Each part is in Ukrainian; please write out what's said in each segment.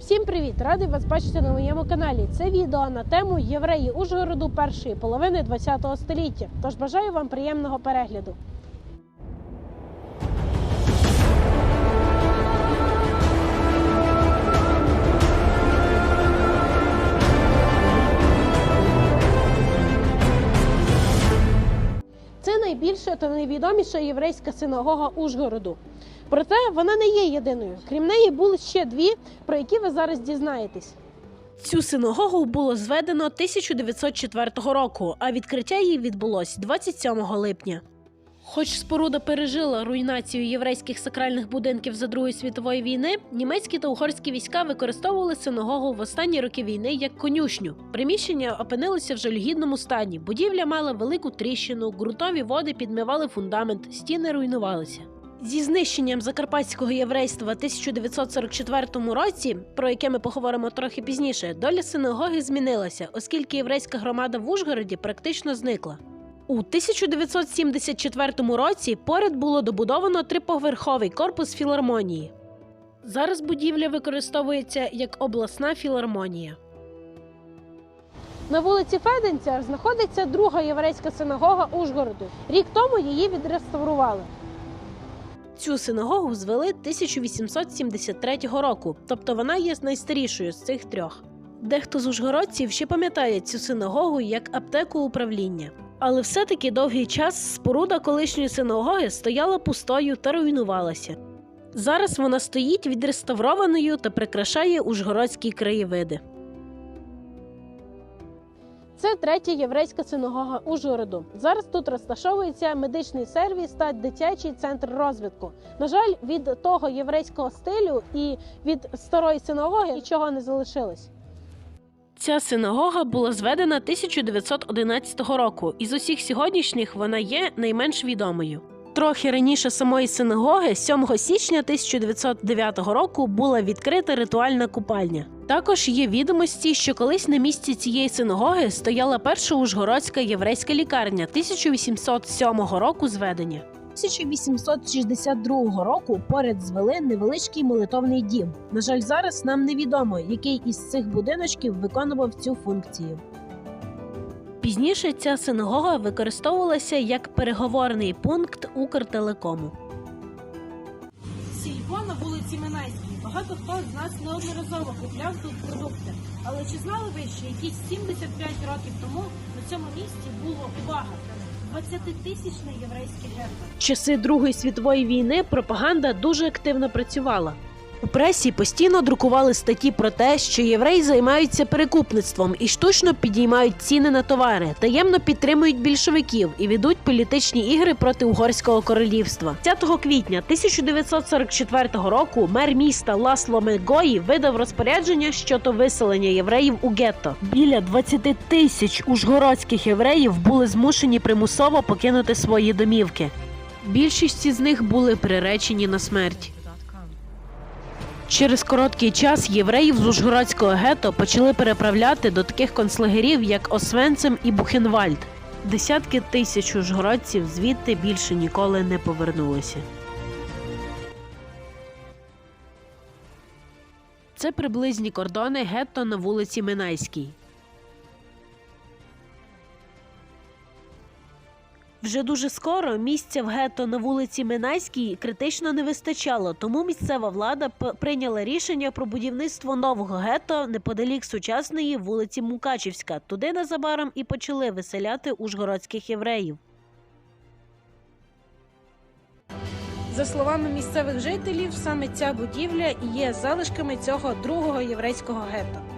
Всім привіт! Радий вас бачити на моєму каналі. Це відео на тему євреї Ужгороду першої половини ХХ століття. Тож бажаю вам приємного перегляду. Це найбільша та найвідоміша єврейська синагога Ужгороду. Проте вона не є єдиною. Крім неї були ще дві, про які ви зараз дізнаєтесь. Цю синагогу було зведено 1904 року, а відкриття її відбулось 27 липня. Хоч споруда пережила руйнацію єврейських сакральних будинків за Другої світової війни, німецькі та угорські війська використовували синагогу в останні роки війни як конюшню. Приміщення опинилося в жалюгідному стані. Будівля мала велику тріщину, ґрунтові води підмивали фундамент, стіни руйнувалися. Зі знищенням закарпатського єврейства в 1944 році, про яке ми поговоримо трохи пізніше, доля синагоги змінилася, оскільки єврейська громада в Ужгороді практично зникла. У 1974 році поряд було добудовано триповерховий корпус філармонії. Зараз будівля використовується як обласна філармонія. На вулиці Феденця знаходиться друга єврейська синагога Ужгороду. Рік тому її відреставрували. Цю синагогу звели 1873 року, тобто вона є найстарішою з цих трьох. Дехто з ужгородців ще пам'ятає цю синагогу як аптеку управління. Але все-таки довгий час споруда колишньої синагоги стояла пустою та руйнувалася. Зараз вона стоїть відреставрованою та прикрашає ужгородські краєвиди. Це третя єврейська синагога Ужгороду. Зараз тут розташовується медичний сервіс та дитячий центр розвитку. На жаль, від того єврейського стилю і від старої синагоги нічого не залишилось. Ця синагога була зведена 1911 року, і з усіх сьогоднішніх вона є найменш відомою. Трохи раніше самої синагоги, 7 січня 1909 року, була відкрита ритуальна купальня. Також є відомості, що колись на місці цієї синагоги стояла перша ужгородська єврейська лікарня 1807 року зведення. 1862 року поряд звели невеличкий молитовний дім. На жаль, зараз нам невідомо, який із цих будиночків виконував цю функцію. Пізніше ця синагога використовувалася як переговорний пункт Укртелекому. Сільпо на вулиці Минайській. Багато хто з нас неодноразово купляв тут продукти. Але чи знали ви, що якісь 75 років тому на цьому місці було увага? 20-тисячний єврейський герб? Часи Другої світової війни пропаганда дуже активно працювала. У пресі постійно друкували статті про те, що євреї займаються перекупництвом і штучно підіймають ціни на товари, таємно підтримують більшовиків і ведуть політичні ігри проти угорського королівства. 10 квітня 1944 року мер міста Ласло Мегої видав розпорядження щодо виселення євреїв у гетто. Біля 20 тисяч ужгородських євреїв були змушені примусово покинути свої домівки. Більшість із них були приречені на смерть. Через короткий час євреїв з Ужгородського гетто почали переправляти до таких концлагерів, як Освенцим і Бухенвальд. Десятки тисяч ужгородців звідти більше ніколи не повернулися. Це приблизні кордони гетто на вулиці Минайській. Вже дуже скоро місця в гетто на вулиці Минайській критично не вистачало, тому місцева влада прийняла рішення про будівництво нового гетто неподалік сучасної вулиці Мукачівська. Туди незабаром і почали виселяти ужгородських євреїв. За словами місцевих жителів, саме ця будівля є залишками цього другого єврейського гетто.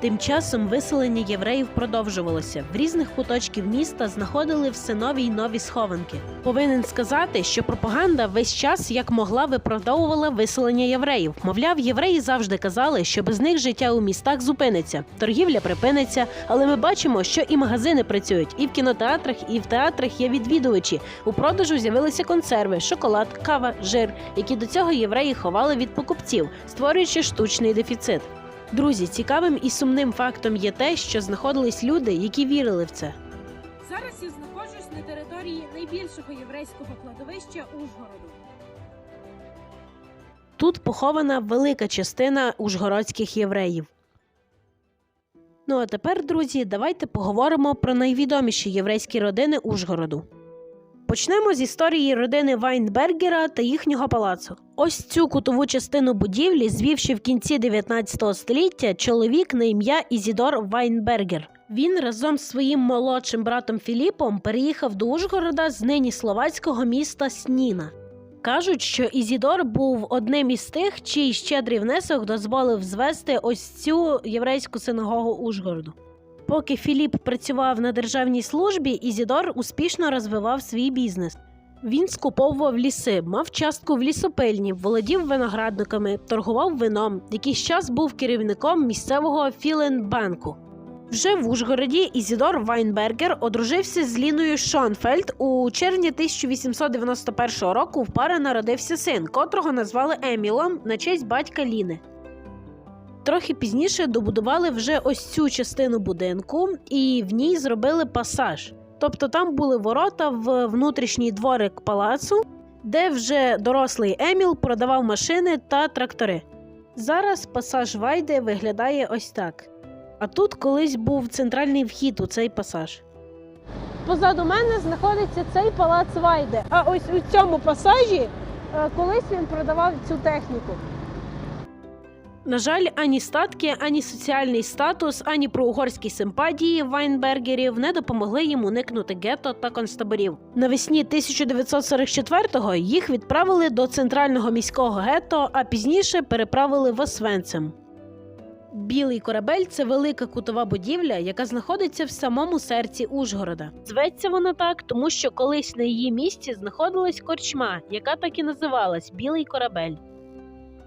Тим часом виселення євреїв продовжувалося. В різних куточків міста знаходили все нові й нові схованки. Повинен сказати, що пропаганда весь час як могла виправдовувала виселення євреїв. Мовляв, євреї завжди казали, що без них життя у містах зупиниться, торгівля припиниться. Але ми бачимо, що і магазини працюють, і в кінотеатрах, і в театрах є відвідувачі. У продажу з'явилися консерви, шоколад, кава, жир, які до цього євреї ховали від покупців, створюючи штучний дефіцит. Друзі, цікавим і сумним фактом є те, що знаходились люди, які вірили в це. Зараз я знаходжусь на території найбільшого єврейського кладовища Ужгороду. Тут похована велика частина ужгородських євреїв. Ну а тепер, друзі, давайте поговоримо про найвідоміші єврейські родини Ужгороду. Почнемо з історії родини Вайнбергера та їхнього палацу. Ось цю кутову частину будівлі звів ще в кінці 19 століття чоловік на ім'я Ізідор Вайнбергер. Він разом з своїм молодшим братом Філіпом переїхав до Ужгорода з нині словацького міста Сніна. Кажуть, що Ізідор був одним із тих, чий щедрий внесок дозволив звести ось цю єврейську синагогу Ужгороду. Поки Філіп працював на державній службі, Ізідор успішно розвивав свій бізнес. Він скуповував ліси, мав частку в лісопильні, володів виноградниками, торгував вином. Якийсь час був керівником місцевого Філенбанку. Вже в Ужгороді Ізідор Вайнбергер одружився з Ліною Шонфельд. У червні 1891 року в пари народився син, котрого назвали Емілом на честь батька Ліни. Трохи пізніше добудували вже ось цю частину будинку, і в ній зробили пасаж. Тобто там були ворота в внутрішній дворик палацу, де вже дорослий Еміл продавав машини та трактори. Зараз пасаж Вайде виглядає ось так. А тут колись був центральний вхід у цей пасаж. Позаду мене знаходиться цей палац Вайде. А ось у цьому пасажі е, колись він продавав цю техніку. На жаль, ані статки, ані соціальний статус, ані проугорські симпатії Вайнбергерів не допомогли їм уникнути гетто та концтаборів. Навесні 1944-го їх відправили до центрального міського гетто, а пізніше переправили в Освенцим. Білий корабель це велика кутова будівля, яка знаходиться в самому серці Ужгорода. Зветься вона так, тому що колись на її місці знаходилась корчма, яка так і називалась Білий корабель.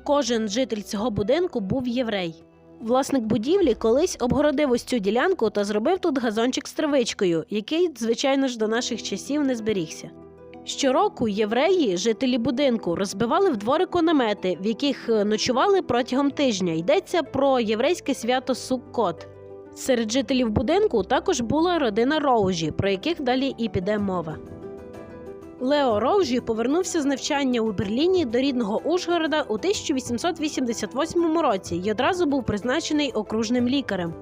Кожен житель цього будинку був єврей. Власник будівлі колись обгородив ось цю ділянку та зробив тут газончик з травичкою, який, звичайно ж, до наших часів не зберігся. Щороку євреї, жителі будинку, розбивали в дворику намети, в яких е, ночували протягом тижня. Йдеться про єврейське свято Суккот. Серед жителів будинку також була родина Роужі, про яких далі і піде мова. Лео Роужі повернувся з навчання у Берліні до рідного Ужгорода у 1888 році і одразу був призначений окружним лікарем.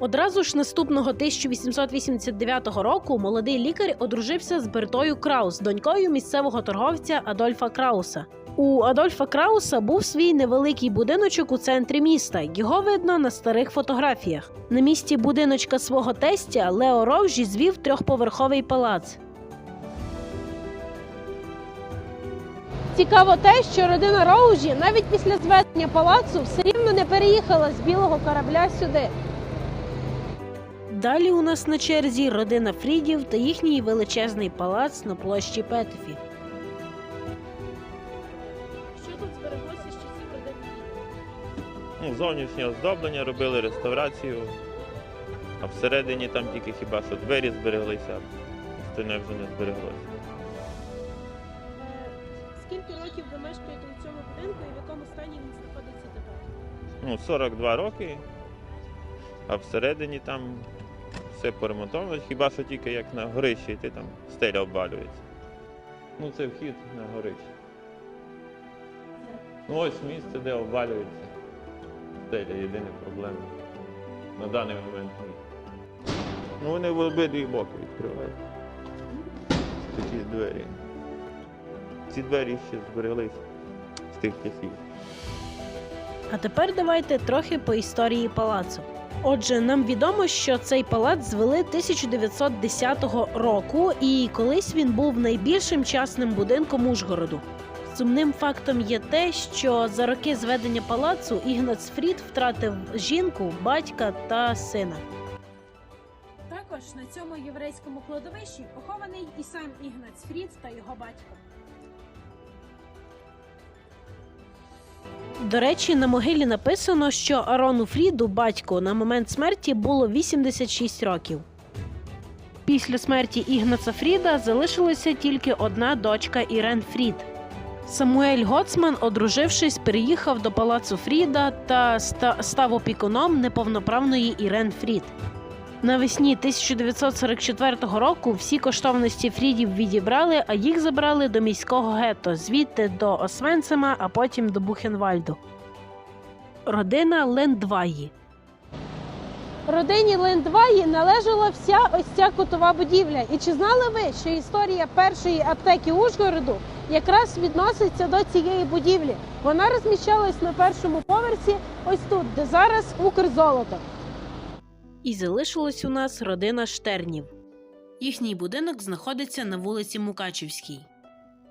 Одразу ж наступного 1889 року молодий лікар одружився з Бертою Краус, донькою місцевого торговця Адольфа Крауса. У Адольфа Крауса був свій невеликий будиночок у центрі міста. Його видно на старих фотографіях. На місці будиночка свого тестя Лео Роужі звів трьохповерховий палац. Цікаво те, що родина Роужі навіть після зведення палацу все рівно не переїхала з білого корабля сюди. Далі у нас на черзі родина Фрідів та їхній величезний палац на площі Петефі. Що тут збереглося з часів родини Ну, зовнішнє оздоблення робили реставрацію, а всередині там тільки хіба що двері збереглися, а остальне вже не збереглося. Скільки років ви мешкаєте у цьому будинку і в якому стані він знаходиться тепер? Ну, 42 роки, а всередині там все поремонтовано, хіба що тільки як на горищі йти, там стеля обвалюється. Ну, це вхід на горище. Ну ось місце, де обвалюється стеля, єдина проблема. На даний момент. Ну вони в обидві боки відкривають. Такі двері. Ці двері ще збереглись з тих часів. А тепер давайте трохи по історії палацу. Отже, нам відомо, що цей палац звели 1910 року, і колись він був найбільшим частним будинком Ужгороду. Сумним фактом є те, що за роки зведення палацу Ігнац Фрід втратив жінку, батька та сина. Також на цьому єврейському кладовищі похований і сам Ігнац Фрід та його батько. До речі, на могилі написано, що Арону Фріду, батьку, на момент смерті було 86 років. Після смерті Ігнаца Фріда залишилася тільки одна дочка Ірен Фрід. Самуель Гоцман, одружившись, переїхав до палацу Фріда та ста- став опікуном неповноправної Ірен Фрід. Навесні 1944 року всі коштовності Фрідів відібрали, а їх забрали до міського гетто, звідти до Освенцима, а потім до Бухенвальду. Родина Лендваї. Родині Лендваї належала вся ось ця кутова будівля. І чи знали ви, що історія першої аптеки Ужгороду якраз відноситься до цієї будівлі? Вона розміщалась на першому поверсі, ось тут, де зараз Укрзолото. І залишилась у нас родина Штернів. Їхній будинок знаходиться на вулиці Мукачівській.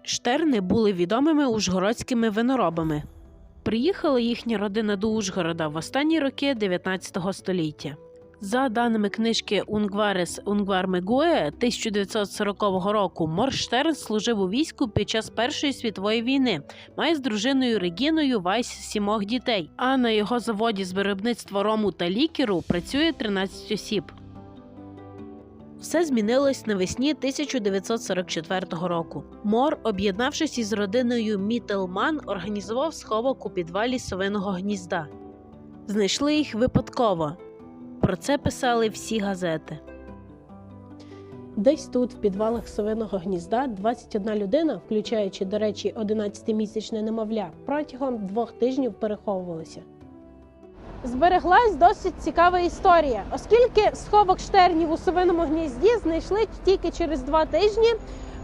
Штерни були відомими ужгородськими виноробами. Приїхала їхня родина до Ужгорода в останні роки 19 століття. За даними книжки Унгварес Унгвар Унгвармегуе 1940 року, Морштерн служив у війську під час Першої світової війни, має з дружиною Регіною Вайс сімох дітей. А на його заводі з виробництва рому та лікеру працює 13 осіб. Все змінилось навесні 1944 року. Мор, об'єднавшись із родиною Мітелман, організував сховок у підвалі совиного гнізда. Знайшли їх випадково. Про це писали всі газети. Десь тут, в підвалах совиного гнізда, 21 людина, включаючи, до речі, 11-місячне немовля, протягом двох тижнів переховувалися. Збереглась досить цікава історія, оскільки сховок штернів у совиному гнізді знайшли тільки через два тижні.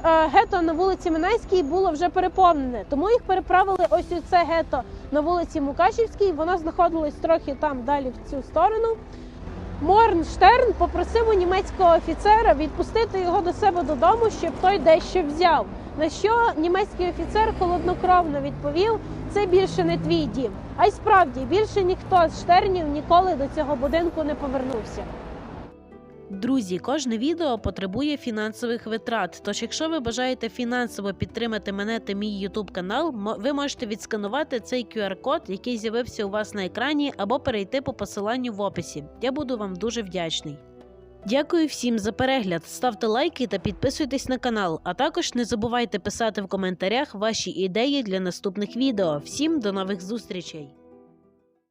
е, Гето на вулиці Минайській було вже переповнене, тому їх переправили ось у це гето на вулиці Мукачівській. Воно знаходилось трохи там далі в цю сторону. Морнштерн попросив у німецького офіцера відпустити його до себе додому, щоб той дещо взяв. На що німецький офіцер холоднокровно відповів: це більше не твій дім. А й справді більше ніхто з штернів ніколи до цього будинку не повернувся. Друзі, кожне відео потребує фінансових витрат. Тож, якщо ви бажаєте фінансово підтримати мене та мій YouTube канал, ви можете відсканувати цей QR-код, який з'явився у вас на екрані, або перейти по посиланню в описі. Я буду вам дуже вдячний. Дякую всім за перегляд. Ставте лайки та підписуйтесь на канал. А також не забувайте писати в коментарях ваші ідеї для наступних відео. Всім до нових зустрічей!